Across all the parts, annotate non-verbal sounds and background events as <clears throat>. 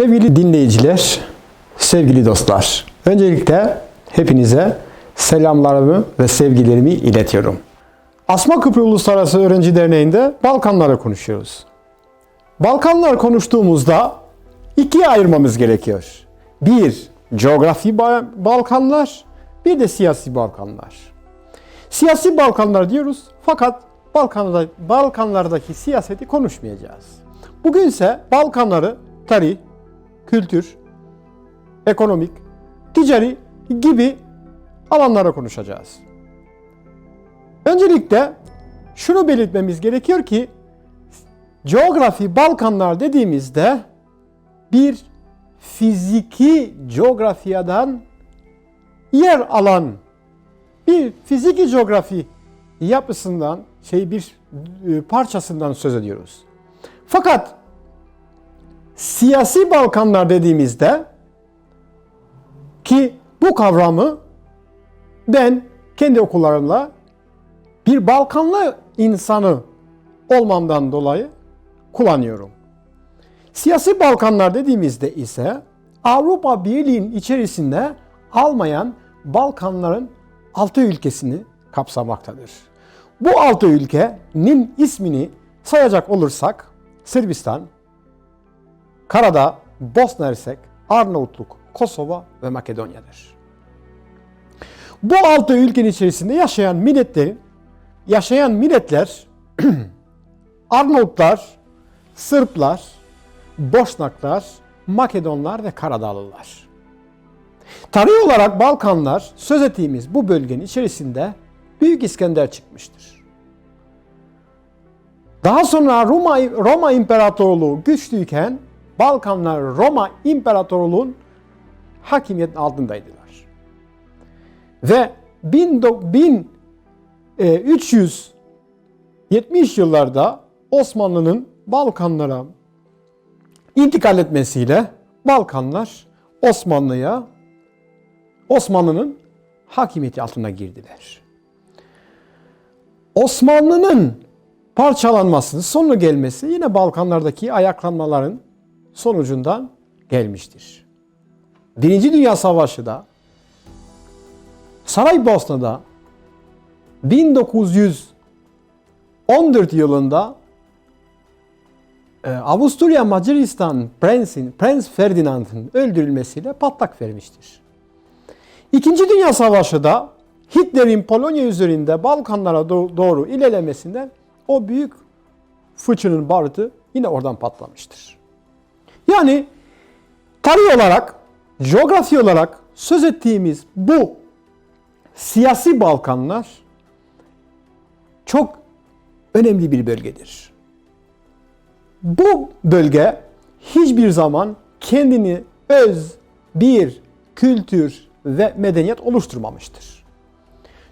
Sevgili dinleyiciler, sevgili dostlar. Öncelikle hepinize selamlarımı ve sevgilerimi iletiyorum. Asma Kıbrı Uluslararası Öğrenci Derneği'nde Balkanları konuşuyoruz. Balkanlar konuştuğumuzda ikiye ayırmamız gerekiyor. Bir, coğrafi ba- Balkanlar, bir de siyasi Balkanlar. Siyasi Balkanlar diyoruz fakat Balkanlarda, Balkanlardaki siyaseti konuşmayacağız. Bugünse Balkanları tarih, kültür, ekonomik, ticari gibi alanlara konuşacağız. Öncelikle şunu belirtmemiz gerekiyor ki coğrafi Balkanlar dediğimizde bir fiziki coğrafyadan yer alan bir fiziki coğrafi yapısından şey bir e, parçasından söz ediyoruz. Fakat siyasi Balkanlar dediğimizde ki bu kavramı ben kendi okullarımla bir Balkanlı insanı olmamdan dolayı kullanıyorum. Siyasi Balkanlar dediğimizde ise Avrupa Birliği'nin içerisinde almayan Balkanların altı ülkesini kapsamaktadır. Bu altı ülkenin ismini sayacak olursak Sırbistan, Karadağ, Bosna Hersek, Arnavutluk, Kosova ve Makedonya'dır. Bu altı ülkenin içerisinde yaşayan milletlerin yaşayan milletler <clears throat> Arnavutlar, Sırplar, Boşnaklar, Makedonlar ve Karadağlılar. Tarih olarak Balkanlar söz ettiğimiz bu bölgenin içerisinde Büyük İskender çıkmıştır. Daha sonra Roma, Roma İmparatorluğu güçlüyken Balkanlar Roma İmparatorluğu'nun hakimiyet altındaydılar. Ve 1370 yıllarda Osmanlı'nın Balkanlara intikal etmesiyle Balkanlar Osmanlı'ya Osmanlı'nın hakimiyeti altına girdiler. Osmanlı'nın parçalanmasının sonu gelmesi yine Balkanlardaki ayaklanmaların sonucundan gelmiştir. Birinci Dünya Savaşı da Saraybosna'da 1914 yılında e, Avusturya Macaristan Prensin, Prens Ferdinand'ın öldürülmesiyle patlak vermiştir. İkinci Dünya Savaşı da Hitler'in Polonya üzerinde Balkanlara do- doğru ilerlemesinden o büyük fıçının barutu yine oradan patlamıştır. Yani tarih olarak, coğrafi olarak söz ettiğimiz bu siyasi Balkanlar çok önemli bir bölgedir. Bu bölge hiçbir zaman kendini öz bir kültür ve medeniyet oluşturmamıştır.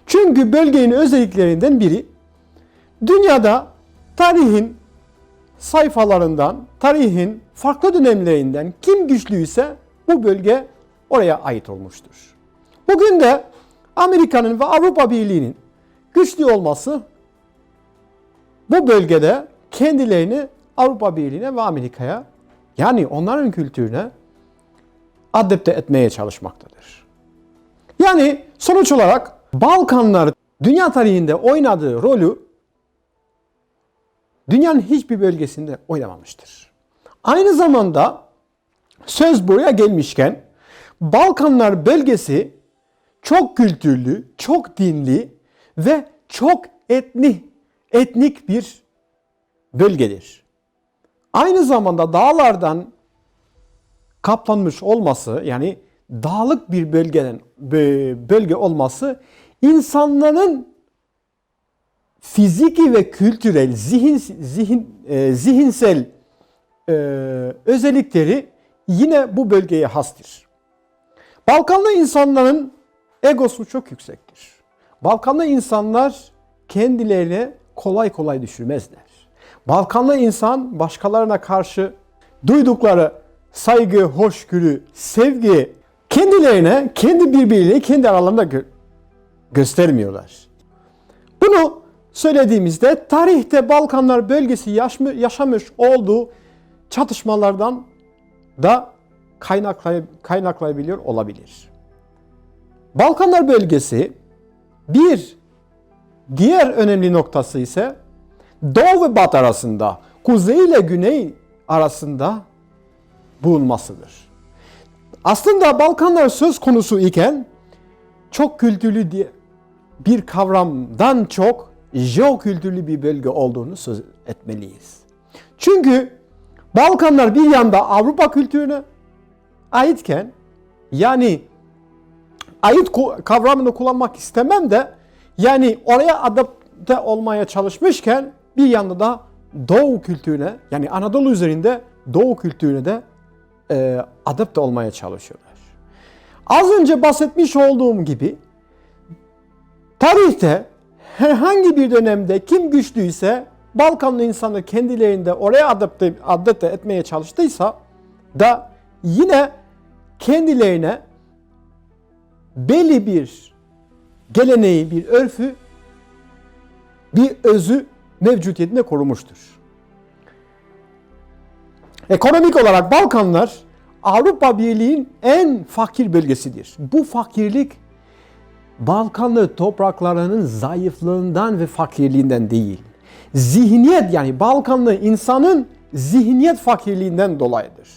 Çünkü bölgenin özelliklerinden biri dünyada tarihin sayfalarından, tarihin farklı dönemlerinden kim güçlüyse bu bölge oraya ait olmuştur. Bugün de Amerika'nın ve Avrupa Birliği'nin güçlü olması bu bölgede kendilerini Avrupa Birliği'ne ve Amerika'ya yani onların kültürüne adapte etmeye çalışmaktadır. Yani sonuç olarak Balkanlar dünya tarihinde oynadığı rolü dünyanın hiçbir bölgesinde oynamamıştır. Aynı zamanda söz buraya gelmişken Balkanlar bölgesi çok kültürlü, çok dinli ve çok etni, etnik bir bölgedir. Aynı zamanda dağlardan kaplanmış olması yani dağlık bir bölgeden bölge olması insanların fiziki ve kültürel zihin zihin e, zihinsel e, özellikleri yine bu bölgeye hastır. Balkanlı insanların egosu çok yüksektir. Balkanlı insanlar kendilerini kolay kolay düşürmezler. Balkanlı insan başkalarına karşı duydukları saygı, hoşgörü, sevgi kendilerine, kendi birbiriyle, kendi aralarında gö- göstermiyorlar. Bunu söylediğimizde tarihte Balkanlar bölgesi yaşamış olduğu çatışmalardan da kaynaklay kaynaklayabiliyor olabilir. Balkanlar bölgesi bir diğer önemli noktası ise Doğu ve Batı arasında, Kuzey ile Güney arasında bulunmasıdır. Aslında Balkanlar söz konusu iken çok kültürlü bir kavramdan çok jeokültürlü bir bölge olduğunu söz etmeliyiz. Çünkü Balkanlar bir yanda Avrupa kültürüne aitken yani ait kavramını kullanmak istemem de yani oraya adapte olmaya çalışmışken bir yanda da Doğu kültürüne yani Anadolu üzerinde Doğu kültürüne de e, adapte olmaya çalışıyorlar. Az önce bahsetmiş olduğum gibi tarihte herhangi bir dönemde kim güçlüyse Balkanlı insanı kendilerinde oraya adapte, adapte etmeye çalıştıysa da yine kendilerine belli bir geleneği, bir örfü, bir özü mevcutiyetinde korumuştur. Ekonomik olarak Balkanlar Avrupa Birliği'nin en fakir bölgesidir. Bu fakirlik Balkanlı topraklarının zayıflığından ve fakirliğinden değil. Zihniyet yani Balkanlı insanın zihniyet fakirliğinden dolayıdır.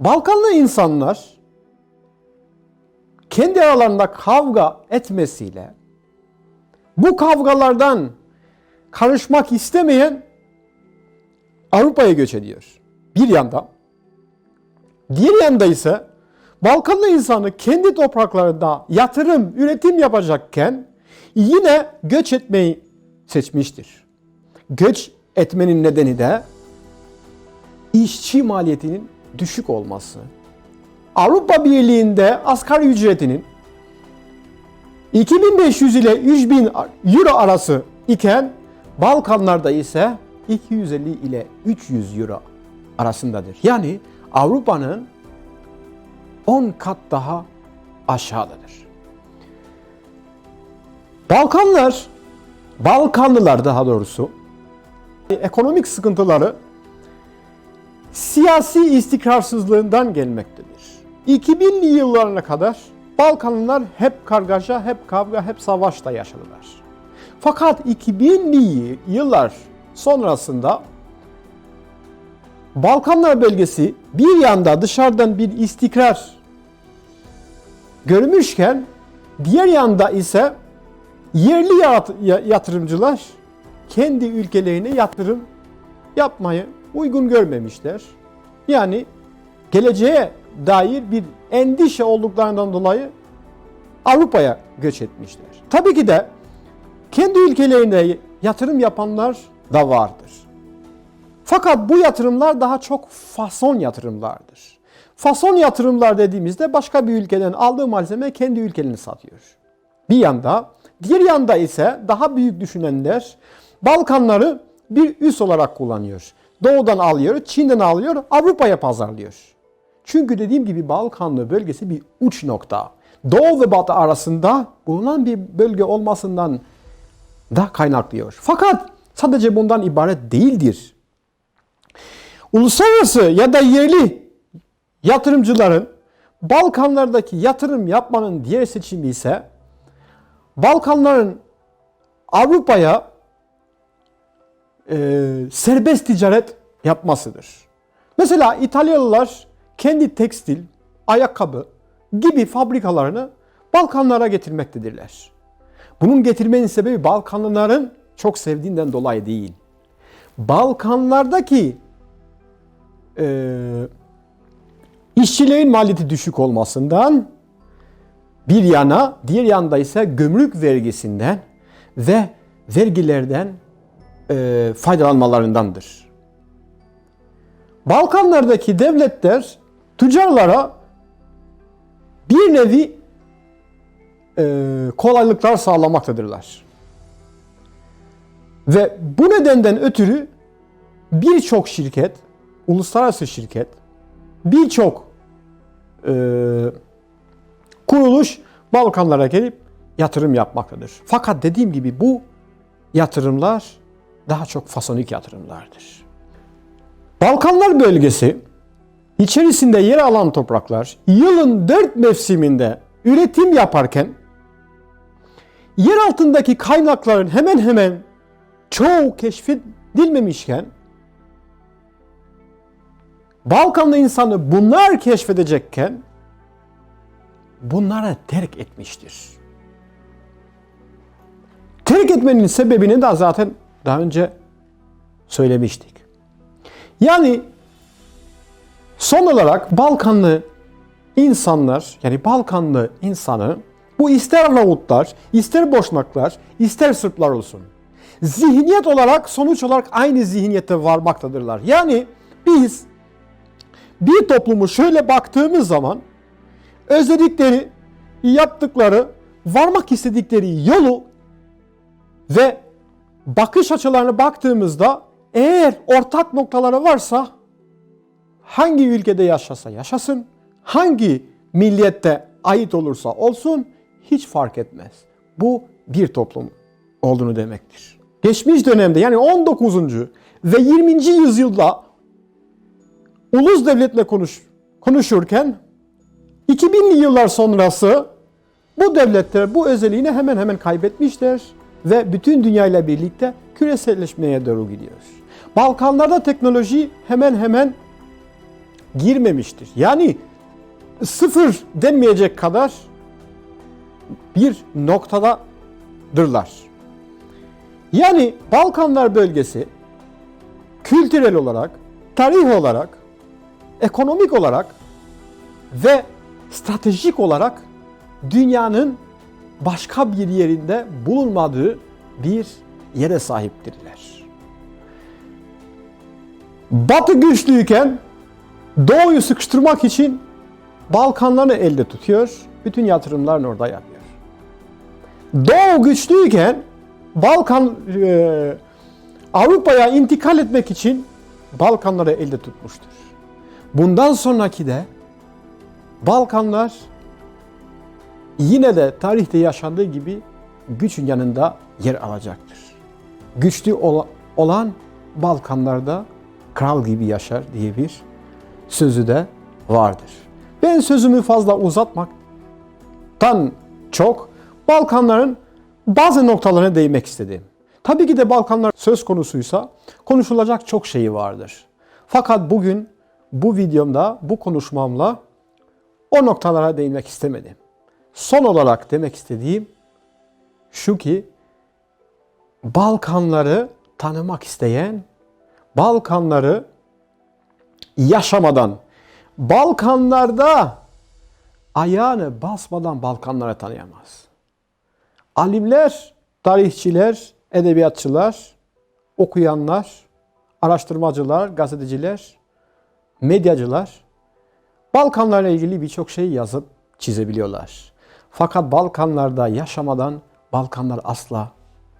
Balkanlı insanlar kendi aralarında kavga etmesiyle bu kavgalardan karışmak istemeyen Avrupa'ya göç ediyor. Bir yanda. Diğer yanda ise Balkanlı insanı kendi topraklarında yatırım, üretim yapacakken yine göç etmeyi seçmiştir. Göç etmenin nedeni de işçi maliyetinin düşük olması. Avrupa Birliği'nde asgari ücretinin 2500 ile 3000 euro arası iken Balkanlarda ise 250 ile 300 euro arasındadır. Yani Avrupa'nın 10 kat daha aşağıdadır. Balkanlar, Balkanlılar daha doğrusu ekonomik sıkıntıları siyasi istikrarsızlığından gelmektedir. 2000'li yıllarına kadar Balkanlılar hep kargaşa, hep kavga, hep savaşta yaşadılar. Fakat 2000'li yıllar sonrasında Balkanlar bölgesi bir yanda dışarıdan bir istikrar görmüşken diğer yanda ise yerli yatırımcılar kendi ülkelerine yatırım yapmayı uygun görmemişler. Yani geleceğe dair bir endişe olduklarından dolayı Avrupa'ya göç etmişler. Tabii ki de kendi ülkelerine yatırım yapanlar da vardır. Fakat bu yatırımlar daha çok fason yatırımlardır. Fason yatırımlar dediğimizde başka bir ülkeden aldığı malzeme kendi ülkelerini satıyor. Bir yanda, diğer yanda ise daha büyük düşünenler Balkanları bir üs olarak kullanıyor. Doğudan alıyor, Çin'den alıyor, Avrupa'ya pazarlıyor. Çünkü dediğim gibi Balkanlı bölgesi bir uç nokta. Doğu ve Batı arasında bulunan bir bölge olmasından da kaynaklıyor. Fakat sadece bundan ibaret değildir. Uluslararası ya da yerli yatırımcıların Balkanlardaki yatırım yapmanın diğer seçimi ise Balkanların Avrupa'ya e, serbest ticaret yapmasıdır. Mesela İtalyalılar kendi tekstil, ayakkabı gibi fabrikalarını Balkanlara getirmektedirler. Bunun getirmenin sebebi Balkanlıların çok sevdiğinden dolayı değil. Balkanlardaki e, işçilerin maliyeti düşük olmasından bir yana, diğer yanda ise gömrük vergisinden ve vergilerden e, faydalanmalarındandır. Balkanlardaki devletler tüccarlara bir nevi e, kolaylıklar sağlamaktadırlar. Ve bu nedenden ötürü birçok şirket, uluslararası şirket, birçok e, kuruluş Balkanlara gelip yatırım yapmaktadır. Fakat dediğim gibi bu yatırımlar daha çok fasonik yatırımlardır. Balkanlar bölgesi içerisinde yer alan topraklar yılın dört mevsiminde üretim yaparken yer altındaki kaynakların hemen hemen çoğu keşfedilmemişken Balkanlı insanı bunlar keşfedecekken bunları terk etmiştir. Terk etmenin sebebini de zaten daha önce söylemiştik. Yani son olarak Balkanlı insanlar yani Balkanlı insanı bu ister Arnavutlar, ister Boşnaklar, ister Sırplar olsun. Zihniyet olarak sonuç olarak aynı zihniyete varmaktadırlar. Yani biz bir toplumu şöyle baktığımız zaman özellikleri, yaptıkları, varmak istedikleri yolu ve bakış açılarına baktığımızda eğer ortak noktaları varsa hangi ülkede yaşasa yaşasın, hangi milliyette ait olursa olsun hiç fark etmez. Bu bir toplum olduğunu demektir. Geçmiş dönemde yani 19. ve 20. yüzyılda ulus devletle konuş, konuşurken 2000'li yıllar sonrası bu devletler bu özelliğini hemen hemen kaybetmişler ve bütün dünyayla birlikte küreselleşmeye doğru gidiyor. Balkanlarda teknoloji hemen hemen girmemiştir. Yani sıfır denmeyecek kadar bir noktadadırlar. Yani Balkanlar bölgesi kültürel olarak, tarih olarak, ekonomik olarak ve stratejik olarak dünyanın başka bir yerinde bulunmadığı bir yere sahiptirler. Batı güçlüyken Doğu'yu sıkıştırmak için Balkanları elde tutuyor. Bütün yatırımlarını orada yapıyor. Doğu güçlüyken Balkan e, Avrupa'ya intikal etmek için Balkanları elde tutmuştur. Bundan sonraki de Balkanlar yine de tarihte yaşandığı gibi güçün yanında yer alacaktır. Güçlü olan Balkanlarda kral gibi yaşar diye bir sözü de vardır. Ben sözümü fazla uzatmaktan çok Balkanların bazı noktalarına değinmek istedim. Tabii ki de Balkanlar söz konusuysa konuşulacak çok şeyi vardır. Fakat bugün bu videomda, bu konuşmamla o noktalara değinmek istemedim. Son olarak demek istediğim şu ki Balkanları tanımak isteyen, Balkanları yaşamadan, Balkanlarda ayağını basmadan Balkanları tanıyamaz. Alimler, tarihçiler, edebiyatçılar, okuyanlar, araştırmacılar, gazeteciler, medyacılar Balkanlarla ilgili birçok şey yazıp çizebiliyorlar. Fakat Balkanlarda yaşamadan Balkanlar asla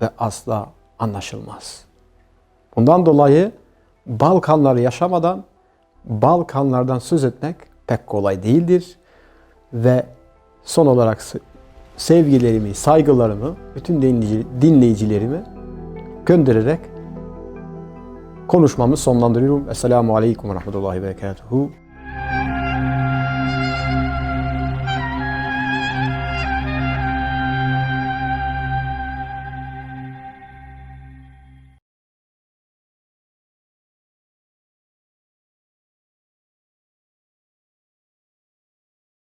ve asla anlaşılmaz. Bundan dolayı Balkanları yaşamadan Balkanlardan söz etmek pek kolay değildir. Ve son olarak sevgilerimi, saygılarımı bütün dinleyicilerime göndererek konuşmamı sonlandırıyorum. Esselamu Aleyküm ve Rahmetullahi ve Berekatuhu.